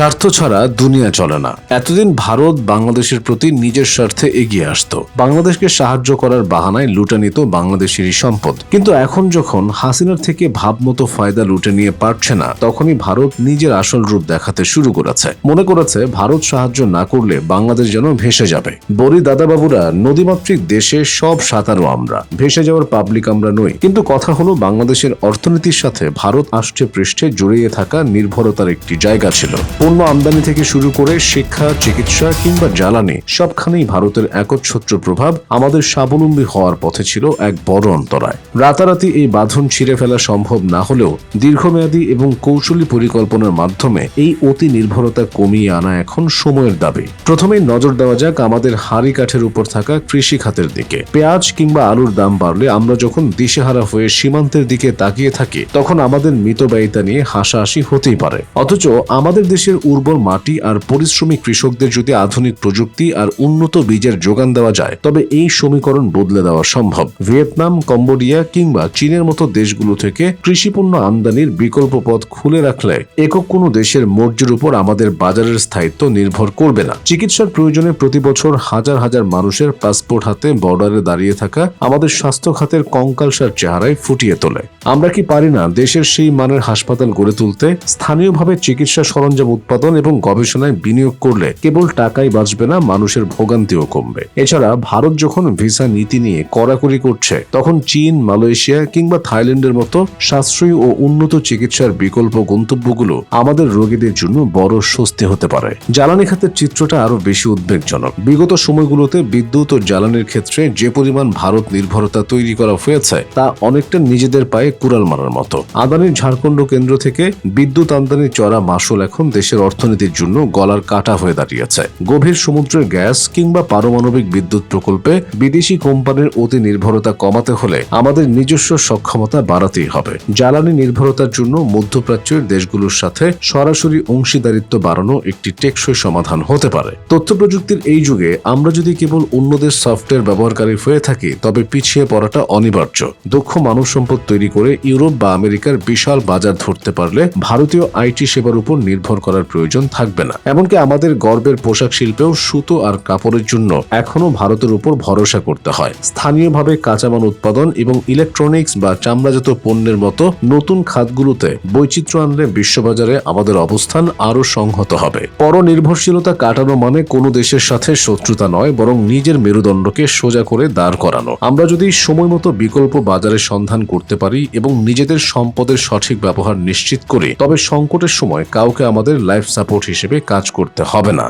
স্বার্থ ছাড়া দুনিয়া চলে না। এতদিন ভারত বাংলাদেশের প্রতি নিজের স্বার্থে এগিয়ে আসতো। বাংলাদেশকে সাহায্য করার বাহানায় লুটে নিত বাংলাদেশেরই সম্পদ। কিন্তু এখন যখন হাসিনার থেকে ভাবমতো ফায়দা লুটে নিয়ে পারছে না, তখনই ভারত নিজের আসল রূপ দেখাতে শুরু করেছে। মনে করেছে ভারত সাহায্য না করলে বাংলাদেশ যেন ভেসে যাবে। বলি দাদাবাবুরা, নদীমাতৃক দেশে সব সাঁতারও আমরা। ভেসে যাওয়ার পাবলিক আমরা নই। কিন্তু কথা হলো বাংলাদেশের অর্থনীতির সাথে ভারত আষ্টে পৃষ্ঠে জড়িয়ে থাকা নির্ভরতার একটি জায়গা ছিল। পণ্য আমদানি থেকে শুরু করে শিক্ষা, চিকিৎসা কিংবা জ্বালানি, সবখানেই ভারতের একচ্ছত্র প্রভাব আমাদের স্বাবলম্বী হওয়ার পথে ছিল এক বড় অন্তরায়। রাতারাতি এই বাঁধন ছিঁড়ে ফেলা সম্ভব না হলেও দীর্ঘমেয়াদী এবং কৌশলী পরিকল্পনার মাধ্যমে এই অতি নির্ভরতা কমিয়ে আনা এখন সময়ের দাবি। প্রথমেই নজর দেওয়া যাক আমাদের হাড়ি কাঠের উপর থাকা কৃষি খাতের দিকে। পেঁয়াজ কিংবা আলুর দাম বাড়লে আমরা যখন দিশেহারা হয়ে সীমান্তের দিকে তাকিয়ে থাকি, তখন আমাদের মিতব্যয়িতা নিয়ে হাসাহাসি হতেই পারে। অথচ আমাদের দেশের উর্বর মাটি আর পরিশ্রমী কৃষকদের যদি আধুনিক প্রযুক্তি আর উন্নত বীজের যোগান দেওয়া যায়, তবে এই সমীকরণ বদলে দেওয়া সম্ভব। ভিয়েতনাম, কম্বোডিয়া কিংবা চীনের মতো দেশগুলো থেকে কৃষিপণ্য আমদানির বিকল্প পথ খুলে রাখলে একক কোনো দেশের মর্যার উপর আমাদের বাজারের স্থায়িত্ব নির্ভর করবে না। চিকিৎসার প্রয়োজনে প্রতি বছর হাজার হাজার মানুষের পাসপোর্ট হাতে বর্ডারে দাঁড়িয়ে থাকা আমাদের স্বাস্থ্য খাতের কঙ্কালসার চেহারায় ফুটিয়ে তোলে। আমরা কি পারি না দেশের সেই মানের হাসপাতাল গড়ে তুলতে স্থানীয়ভাবে চিকিৎসা সরঞ্জাম উৎপাদন এবং গবেষণায় বিনিয়োগ করলে কেবল টাকাই বাঁচবে না, মানুষের ভোগান্তিও কমবে। এছাড়া ভারত যখন ভিসা নীতি নিয়ে কড়াকড়ি করছে, তখন চীন, মালয়েশিয়া কিংবা থাইল্যান্ডের মতো সাশ্রয়ী ও উন্নত চিকিৎসার বিকল্প গন্তব্যগুলো আমাদের রোগীদের জন্য বড় স্বস্তি হতে পারে। জ্বালানি খাতের চিত্রটা আরও বেশি উদ্বেগজনক। বিগত সময়গুলোতে বিদ্যুৎ ও জ্বালানির ক্ষেত্রে যে পরিমাণ ভারত নির্ভরতা তৈরি করা হয়েছে, তা অনেকটা নিজেদের পায়ে কুড়াল মারার মতো। আদানির ঝাড়খণ্ড কেন্দ্র থেকে বিদ্যুৎ আমদানির চড়া মাসুল এখন দেশের অর্থনীতির জন্য গলার কাটা হয়ে দাঁড়িয়েছে। গভীর সমুদ্রের গ্যাস কিংবা পারমাণবিক বিদ্যুৎ প্রকল্পে বিদেশি কোম্পানির অতি নির্ভরতা কমাতে হলে আমাদের নিজস্ব সক্ষমতা বাড়াতেই হবে। জ্বালানি নির্ভরতার জন্য মধ্যপ্রাচ্যের দেশগুলোর সাথে সরাসরি অংশীদারিত্ব বাড়ানো একটি টেকসই সমাধান হতে পারে। তথ্য প্রযুক্তির এই যুগে আমরা যদি কেবল অন্যদের সফটওয়্যার ব্যবহারকারী হয়ে থাকি, তবে পিছিয়ে পড়াটা অনিবার্য। দক্ষ মানব সম্পদ তৈরি করে ইউরোপ বা আমেরিকার বিশাল বাজার ধরতে পারলে ভারতীয় আইটি সেবার উপর নির্ভর করার প্রয়োজন থাকবে না। এমনকি আমাদের গর্বের পোশাক শিল্পেও সুতো আর কাপড়ের জন্য এখনও ভারতের উপর ভরসা করতে হয়। স্থানীয়ভাবে কাঁচামাল উৎপাদন এবং ইলেকট্রনিক্স বা চামড়াজাত পণ্যের মতো নতুন খাতগুলোতে বৈচিত্র্য আনলে বিশ্ববাজারে আমাদের অবস্থান আরও সংহত হবে। পরনির্ভরশীলতা কাটানো মানে কোনো দেশের সাথে শত্রুতা নয়, বরং নিজের মেরুদণ্ডকে সোজা করে দাঁড় করানো। আমরা যদি সময় মতো বিকল্প বাজারের সন্ধান করতে পারি এবং নিজেদের সম্পদের সঠিক ব্যবহার নিশ্চিত করি, তবে সংকটের সময় কাউকে আমাদের লাইফ সাপোর্ট হিসেবে কাজ করতে হবে না।